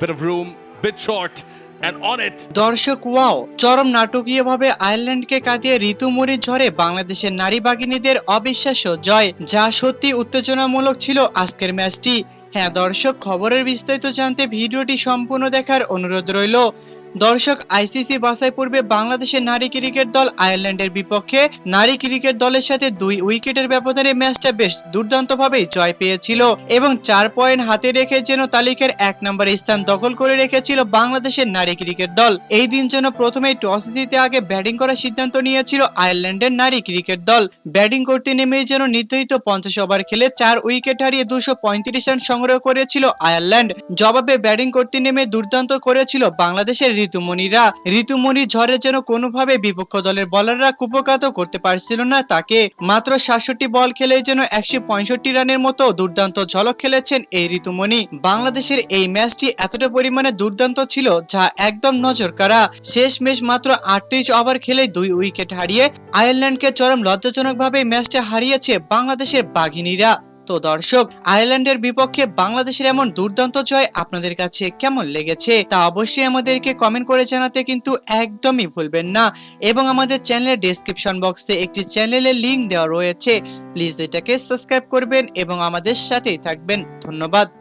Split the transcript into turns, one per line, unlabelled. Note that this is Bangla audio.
Bit of room, bit short.
দর্শক ওয়াও চরম নাটকীয়ভাবে আয়ারল্যান্ডকে কাঁদিয়ে ঋতুমুড়ির ঝড়ে বাংলাদেশের নারী বাগিনীদের অবিশ্বাস্য জয় যা সত্যি উত্তেজনামূলক ছিল আজকের ম্যাচটি হ্যাঁ দর্শক, খবরের বিস্তারিত জানতে ভিডিওটি সম্পূর্ণ দেখার অনুরোধ রইল। দর্শক, আইসিসি বাছাই পূর্বে বাংলাদেশের নারী ক্রিকেট দল আয়ারল্যান্ডের বিপক্ষে নারী ক্রিকেট দলের সাথে দুই উইকেটের ব্যবধানে ম্যাচটা বেশ দুর্দান্তভাবে জয় পেয়েছিল এবং চার পয়েন্ট হাতে রেখে যেন তালিকার এক নম্বরে স্থান দখল করে রেখেছিল বাংলাদেশের নারী ক্রিকেট দল। এই দিন যেন প্রথমেই টস জিতে আগে ব্যাটিং করার সিদ্ধান্ত নিয়েছিল আয়ারল্যান্ডের নারী ক্রিকেট দল। ব্যাটিং করতে নেমেই যেন নির্ধারিত পঞ্চাশ ওভার খেলে চার উইকেট হারিয়ে দুশো রান সংগ্রহ করেছিল আয়ারল্যান্ড। জবাবে ব্যাটিং করতে নেমে দুর্দান্ত করেছিল বাংলাদেশের ঋতুমণিরা। ঋতুমণি ঝড়ে যেন কোনোভাবে বিপক্ষ দলের বলাররা কুপকাত করতে পারছিল না তাকে। মাত্র সাতষট্টি বল খেলে যেন একশো পঁয়ষট্টি রানের মতো দুর্দান্ত ঝলক খেলেছেন এই ঋতুমণি। বাংলাদেশের এই ম্যাচটি এতটা পরিমাণে দুর্দান্ত ছিল যা একদম নজর কাড়া শেষ ম্যাচ মাত্র আটত্রিশ ওভার খেলে দুই উইকেট হারিয়ে আয়ারল্যান্ডকে চরম লজ্জাজনকভাবে ম্যাচটা হারিয়েছে বাংলাদেশের বাঘিনীরা। তো দর্শক, আয়ারল্যান্ডের বিপক্ষে বাংলাদেশের এমন দুর্দান্ত জয় আপনাদের কাছে কেমন লেগেছে তা অবশ্যই আমাদেরকে কমেন্ট করে জানাতে কিন্তু একদমই ভুলবেন না। এবং আমাদের চ্যানেলের ডেসক্রিপশন বক্সে একটি চ্যানেলের লিংক দেওয়া রয়েছে। প্লিজ এটাকে সাবস্ক্রাইব করবেন এবং আমাদের সাথেই থাকবেন। ধন্যবাদ।